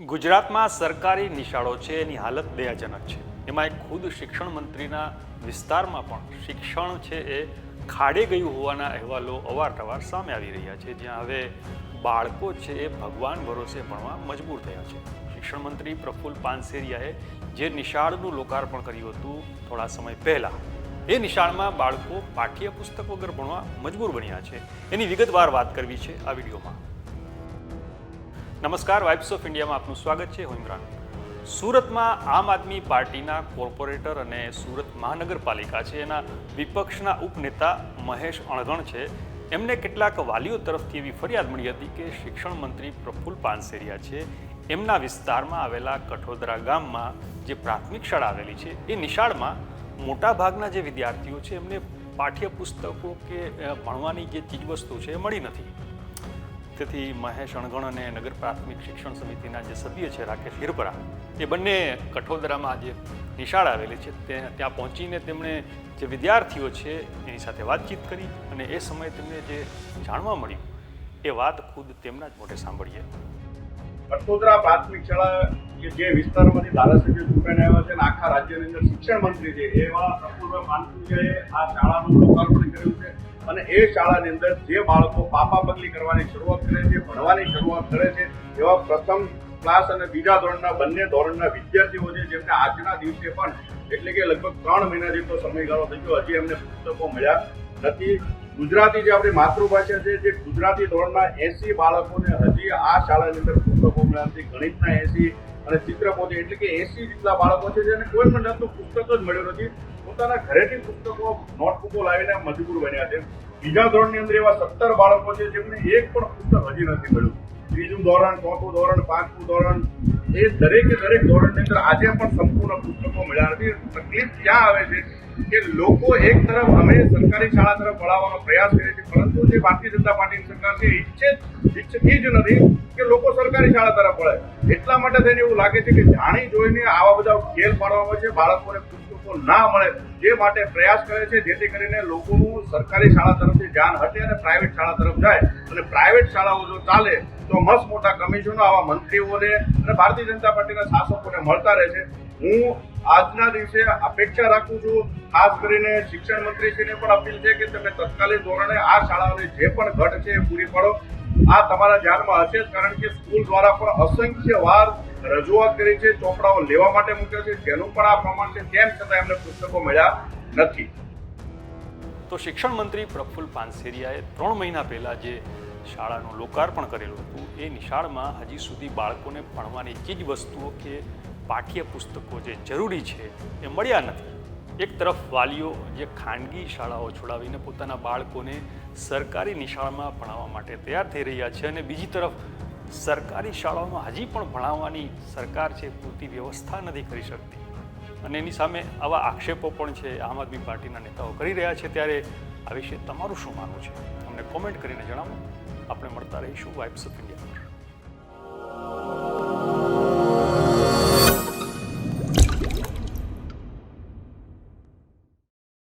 ગુજરાતમાં સરકારી નિશાળો છે, એની હાલત દયાજનક છે. એમાં એક ખુદ શિક્ષણ મંત્રીના વિસ્તારમાં પણ શિક્ષણ છે એ ખાડે ગયું હોવાના અહેવાલો અવારનવાર સામે આવી રહ્યા છે. જ્યાં હવે બાળકો છે એ ભગવાન ભરોસે ભણવા મજબૂર થયા છે. શિક્ષણ મંત્રી પ્રફુલ્લ પાનસેરિયાએ જે નિશાળનું લોકાર્પણ કર્યું હતું થોડા સમય પહેલા, એ નિશાળમાં બાળકો પાઠ્યપુસ્તક વગર ભણવા મજબૂર બન્યા છે. એની વિગતવાર વાત કરવી છે આ વિડીયોમાં. નમસ્કાર, વાઇબ્સ ઓફ ઇન્ડિયામાં આપનું સ્વાગત છે. હું ઇમરાન. સુરતમાં આમ આદમી પાર્ટીના કોર્પોરેટર અને સુરત મહાનગરપાલિકા છે. એના વિપક્ષના ઉપનેતા મહેશ અણગણ છે. એમને કેટલાક વાલીઓ તરફથી એવી ફરિયાદ મળી હતી કે શિક્ષણ મંત્રી પ્રફુલ્લ પાનસેરિયા છે. એમના વિસ્તારમાં આવેલા કઠોદરા ગામમાં જે પ્રાથમિક શાળા આવેલી છે, એ નિશાળમાં મોટાભાગના જે વિદ્યાર્થીઓ છે, એમને પાઠ્યપુસ્તકો કે ભણવાની જે ચીજવસ્તુ છે, એ મળી નથી. તેથી મહેશ અણગણ અને નગર પ્રાથમિક શિક્ષણ સમિતિના જે સભ્ય છે, રાકેશ હિરપરા, એ બંને કઠોદરામાં જે નિશાળ આવેલી છે. તે ત્યાં પહોંચીને તેમણે જે વિદ્યાર્થીઓ છે એની સાથે વાતચીત કરી અને એ સમયે તેમને જે જાણવા મળ્યું, એ વાત ખુદ તેમના જ મોઢે સાંભળીએ. વડોદરા પ્રાથમિક શાળા કે જે વિસ્તારમાંથી ધારાસભ્ય ચૂંટાઈને આવ્યા છે અને આખા રાજ્યની અંદર શિક્ષણ મંત્રી છે, એવા અપૂર્વ પાનસુરિયાએ આ શાળાનું લોકાર્પણ કર્યું છે અને એ શાળાની અંદર જે બાળકો પાપા પગલી કરવાની શરૂઆત કરે છે, ભણવાની શરૂઆત કરે છે, એવા પ્રથમ ક્લાસ અને બીજા ધોરણના બંને ધોરણના વિદ્યાર્થીઓ છે, જેમને આજના દિવસે પણ એટલે કે લગભગ ત્રણ મહિના જેટલો સમયગાળો થઈ ગયો, હજી એમને પુસ્તકો મળ્યા નથી. ગુજરાતી જે આપણી માતૃભાષા છે, જે ગુજરાતી ધોરણના એસી બાળકોને હજી આ શાળાની અંદર પુસ્તકો મળ્યા નથી, ગણિતના એસી અને ચિત્રપોથી એટલે કે એસી જેટલા બાળકો છે, જેને કોઈ પણ જાતનું પુસ્તક જ મળ્યું નથી. પોતાના ઘરેથી પુસ્તકો, નોટબુકો લાવીને મજબૂર બન્યા છે. બીજા ધોરણની અંદર એવા સત્તર બાળકો છે, જેમને એક પણ પુસ્તક હજી નથી મળ્યું. ત્રીજું ધોરણ, ચોથું ધોરણ, પાંચમું ધોરણ, એ દરેકે દરેક ધોરણની અંદર આજે પણ સંપૂર્ણ પુસ્તકો મળ્યા નથી. તકલીફ ક્યાં આવે છે? કે લોકો એક તરફ અમે સરકારી શાળા તરફ વળાવવાનો પ્રયાસ કરીએ છીએ, પરંતુ જે ભારતીય જનતા પાર્ટીની સરકાર છે ઈચ્છે ઈચ્છતી જ નથી કે લોકો સરકારી શાળા તરફ વળે. એટલા માટે થઈને એવું લાગે છે કે જાણી જોઈને આવા બધા ખેલ પાડવામાં છે, બાળકોને પુસ્તકો ના મળે. જે માટે પ્રયાસ કરે છે, જેથી કરીને લોકોનું સરકારી શાળા તરફથી ધ્યાન હટે અને પ્રાઇવેટ શાળા તરફ જાય. અને પ્રાઇવેટ શાળાઓ જો ચાલે, તો મસ્ત મોટા કમિશનો આવા મંત્રીઓને અને ભારતીય જનતા પાર્ટીના શાસકોને મળતા રહે છે. હું આજના દિવસે અપેક્ષા રાખું છું, ખાસ કરીને શિક્ષણ મંત્રીશ્રીને પણ અપીલ છે કે તમે તત્કાલીન ધોરણે આ શાળાઓની જે પણ ઘટ છે એ પૂરી પાડો. આ તમારા ધ્યાનમાં હશે કારણ કે સ્કૂલ દ્વારા પણ અસંખ્ય વાર રજૂઆત કરી છે, ચોપડાઓ લેવા માટે મૂક્યા છે, તેનું પણ આ પ્રમાણ છે, તેમ છતાં એમને પુસ્તકો મળ્યા નથી. તો શિક્ષણ મંત્રી પ્રફુલ પાનસેરિયાએ ત્રણ મહિના પહેલાં જે શાળાનું લોકાર્પણ કરેલું હતું, એ નિશાળમાં હજી સુધી બાળકોને ભણવાની ચીજ વસ્તુઓ કે પાઠ્ય પુસ્તકો જે જરૂરી છે, એ મળ્યા નથી. એક તરફ વાલીઓ જે ખાનગી શાળાઓ છોડાવીને પોતાના બાળકોને સરકારી નિશાળમાં ભણાવવા માટે તૈયાર થઈ રહ્યા છે અને બીજી તરફ સરકારી શાળાઓમાં હજી પણ ભણાવવાની સરકાર છે, પૂરતી વ્યવસ્થા નથી કરી શકતી. અને એની સામે આવા આક્ષેપો પણ છે, આમ આદમી પાર્ટીના નેતાઓ કરી રહ્યા છે ત્યારે આ વિશે તમારું શું માનવું છે? અમને કોમેન્ટ કરીને જણાવો. આપણે મળતા રહીશું વાઇબ્સ ઓફ ઇન્ડિયા